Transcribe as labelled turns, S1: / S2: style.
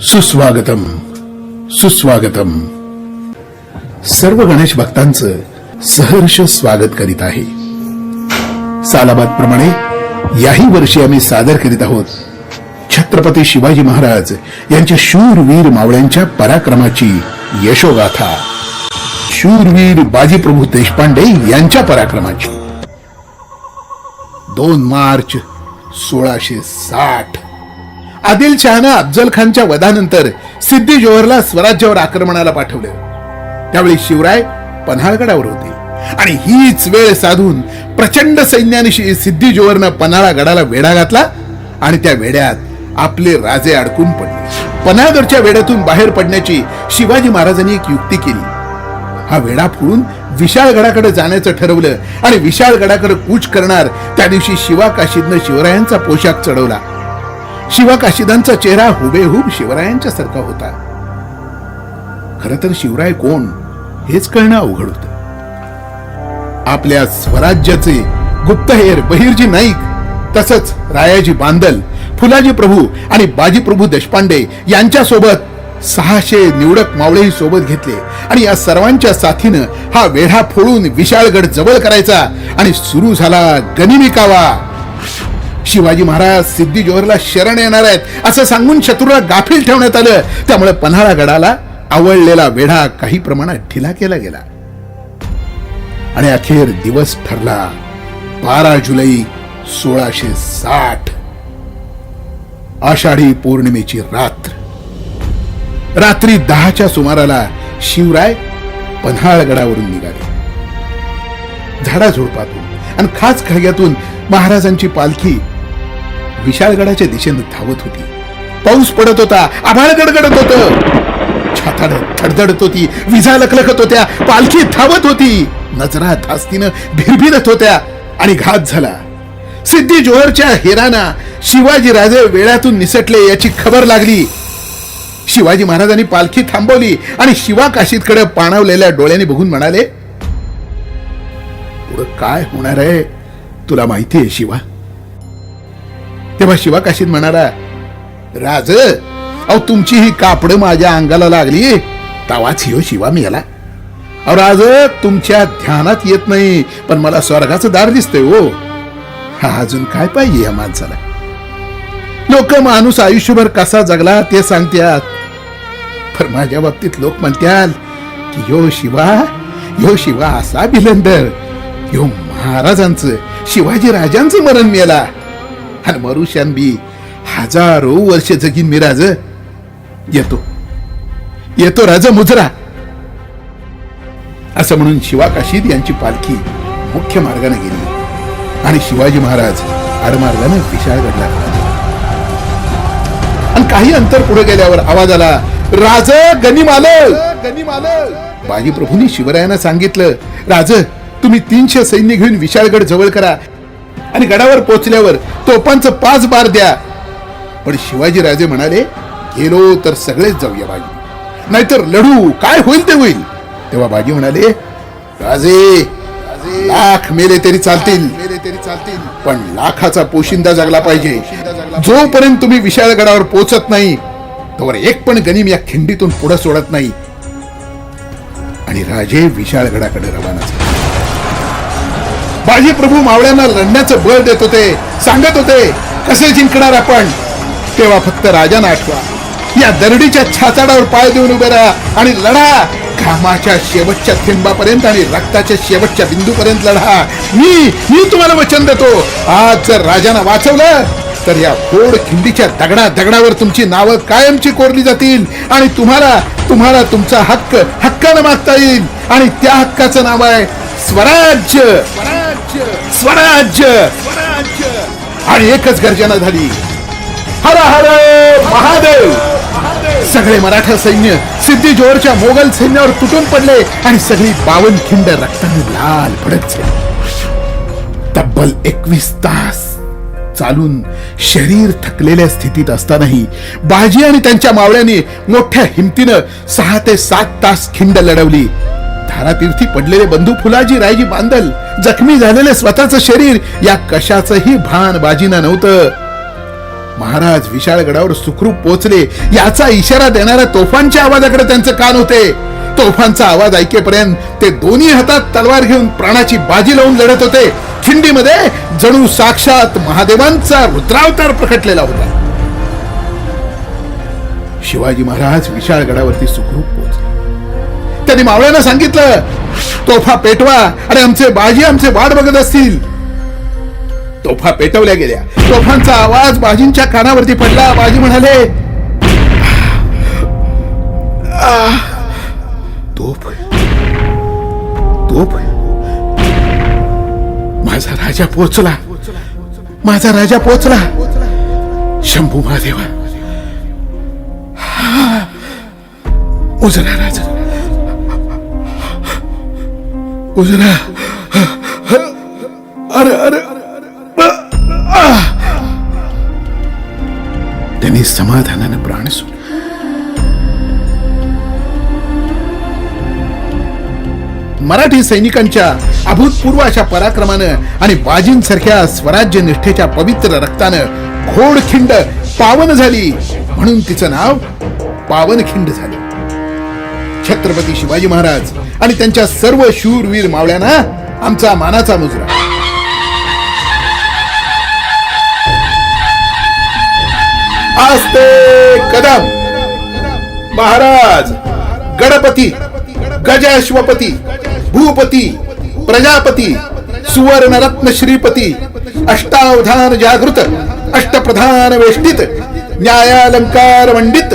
S1: सुस्वागतम सुस्वागतम. सर्व गणेश भक्तांचं सहर्ष स्वागत करीत आहे. सालाबाद प्रमाणे याही वर्षी आम्ही सादर करीत आहोत छत्रपती शिवाजी महाराज यांच्या शूरवीर मावळ्यांच्या पराक्रमाची यशोगाथा. शूरवीर बाजीप्रभू देशपांडे यांच्या पराक्रमाची. दोन मार्च सोळाशे साठ. आदिलशहानं अफजल खानच्या वधानंतर सिद्धी जोहरला स्वराज्यावर आक्रमणाला पाठवलं. त्यावेळी शिवराय पन्हाळगडावर होते. आणि हीच वेळ साधून प्रचंड सैन्यानिशी सिद्धी जोहरनं पन्हाळा गडाला वेढा घातला आणि त्या वेड्यात आपले राजे अडकून पडले. पन्हाळगडच्या वेड्यातून बाहेर पडण्याची शिवाजी महाराजांनी एक युक्ती केली. हा वेढा फोडून विशाळगडाकडे जाण्याचं ठरवलं आणि विशाळगडाकडे कूच करणार त्या दिवशी शिवा काशीदनं शिवरायांचा पोशाख चढवला. शिवा काशिदांचा चेहरा हुबेहूब शिवरायांच्या सारखा होता. खर तर शिवराय कोण हेच कळणं अवघड होत. आपल्या स्वराज्याचे गुप्तहेर बहिर्जी नाईक तसंच रायाजी बांदल फुलाजी प्रभू आणि बाजी प्रभू देशपांडे यांच्या सोबत सहाशे निवडक मावळेही सोबत घेतले आणि या सर्वांच्या साथीनं हा वेढा फोडून विशाळगड जवळ करायचा आणि सुरू झाला गनिमी कावा. शिवाजी महाराज सिद्धी जोहरला शरण येणार आहेत. असं सांगून शत्रूला गाफील ठेवण्यात आलं. त्यामुळे पन्हाळा गडाला आवळलेला वेढा काही प्रमाणात ढिला केला गेला. आणि अखेर दिवस ठरला. बारा जुलै सोळाशे साठ. आषाढी पौर्णिमेची रात्र. रात्री दहाच्या सुमाराला शिवराय पन्हाळगडावरून निघाले. झाडाझुडपातून आणि खास खळग्यातून महाराजांची पालखी विशाळगडाच्या दिशेने धावत होती. पाऊस पडत होता आभाळ गडगडत होत. छाताड धडधडत होती विजा लखलखत होत्या पालखी धावत होती. नजरा धास्तीनं भिरभिरत होत्या आणि घात झाला. सिद्धी जोहरच्या हेराना शिवाजी राजे वेळातून निसटले याची खबर लागली. शिवाजी महाराजांनी पालखी थांबवली आणि शिवा काशीतकडे पाणावलेल्या डोळ्याने बघून म्हणाले पुढं काय होणार आहे? तुला माहिती आहे शिवा तेव्हा शिवा काशीद म्हणाला राज अहो तुमची ही कापड माझ्या अंगाला लागली तवाच हिओ शिवा मी याला अहो राज तुमच्या ध्यानात येत नाही पण मला स्वर्गाचं दार दिसतंय हो. हा अजून काय पाहिजे या माणसाला? लोक माणूस आयुष्यभर कसा जगला ते सांगत्यात. पण माझ्या बाबतीत लोक म्हणत्याल की यो शिवा यो शिवा असा भिलंदर यो महाराजांचं शिवाजी राजांचं मरण मेला. आणि मरुशान बी हजारो वर्ष जगीन मी राज येतो. येतो राज मुजरा. असं म्हणून शिवा काशीद यांची पालखी मुख्य मार्गाने गेली. आणि शिवाजी महाराज आडमार्गाने विशाळगडला आणि काही अंतर पुढे गेल्यावर आवाज आला राज गनिम आलं गनिम आलं बाजीप्रभूंनी शिवरायांना सांगितलं राज तुम्ही तीनशे सैन्य घेऊन विशाळगड जवळ करा. आणि गडावर पोहोचल्यावर तोफांचं पाच बार द्या. पण शिवाजी राजे म्हणाले गेलो तर सगळेच जाऊया बाजी. नाहीतर लढू. काय होईल ते होईल. तेव्हा बाजी म्हणाले राजे लाख मेले तरी चालतील. मेले तरी चालतील पण लाखाचा पोशिंदा जगला पाहिजे. जोपर्यंत तुम्ही विशाळगडावर पोहोचत नाही तोवर एक पण गनिम या खिंडीतून पुढे सोडत नाही. आणि राजे विशाळगडाकडे रवाना झाले. बाजी प्रभू मावळ्यांना लढण्याचं बळ देत होते सांगत होते कसे जिंकणार आपण? तेव्हा फक्त राजांना आठवा. या दरडीच्या छाचाडावर पाय देऊन उभे राहा आणि लढा. घामाच्या शेवटच्या थेंबापर्यंत आणि रक्ताच्या शेवटच्या बिंदूपर्यंत लढा. मी मी तुम्हाला वचन देतो. आज जर राजांना वाचवलं तर या फोड खिंडीच्या दगडा दगडावर तुमची नावं कायमची कोरली जातील आणि तुम्हाला तुम्हाला तुमचा हक्क हक्कानं मागता येईल. आणि त्या हक्काचं नाव आहे स्वराज्य. स्वराज्य. स्वराज्य. स्वराज्य. आणि एकच गर्जना झाली. हर हर महादेव. सगळे मराठा सैन्य सिद्धी जोहरच्या मोगल सैन्यावर तुटून पडले आणि सगळी बावन खिंड रक्ताने लाल पडत झाली तब्बल एकवीस तास चालून शरीर थकलेल्या स्थितीत असतानाही बाजी आणि त्यांच्या मावळ्यांनी मोठ्या हिमतीनं सहा ते सात तास खिंड लढवली. धारातीर्थी पडलेले बंधू फुलाजी रायजी बांदल जखमी झालेले स्वतःचं शरीर या कशाचंही भान बाजीना नव्हतं. महाराज विशाळगडावर सुखरूप पोचले याचा इशारा देणाऱ्या तोफांच्या आवाजाकडे त्यांचे कान होते. तोफांचा आवाज ऐकेपर्यंत ते दोन्ही हातात तलवार घेऊन प्राणाची बाजी लावून लढत होते. खिंडीमध्ये जणू साक्षात महादेवांचा रुद्रावतार प्रकटलेला होता. शिवाजी महाराज विशाळगडावरती सुखरूप पोहोचले. त्यांनी मावळ्यानं सांगितलं तोफा पेटवा आणि आमचे बाजी आमचे वाट बघत असतील. तोफा पेटवल्या गेल्या. तोफांचा आवाज बाजींच्या कानावरती पडला. बाजी म्हणाले तोफ तोफ माझा राजा पोचला माझा राजा पोचला शंभू महादेवा. उजरा राजा. उजरा अरे अरे त्यांनी समाधानानं प्राण सोडले. मराठी सैनिकांच्या अभूतपूर्व अशा पराक्रमानं आणि बाजींसारख्या स्वराज्य निष्ठेच्या पवित्र रक्तानं घोडखिंड पावन झाली. म्हणून तिचं नाव पावनखिंड झालं. छत्रपती शिवाजी महाराज आणि त्यांच्या सर्व शूरवीर मावळ्यांना आमचा मानाचा मुजरा. आस्ते कदम. महाराज गणपती गजाश्वपती भूपती प्रजापती सुवर्ण रत्न श्रीपती अष्टावधान जागृत अष्टप्रधान वेष्टित न्यायालंकार मंडित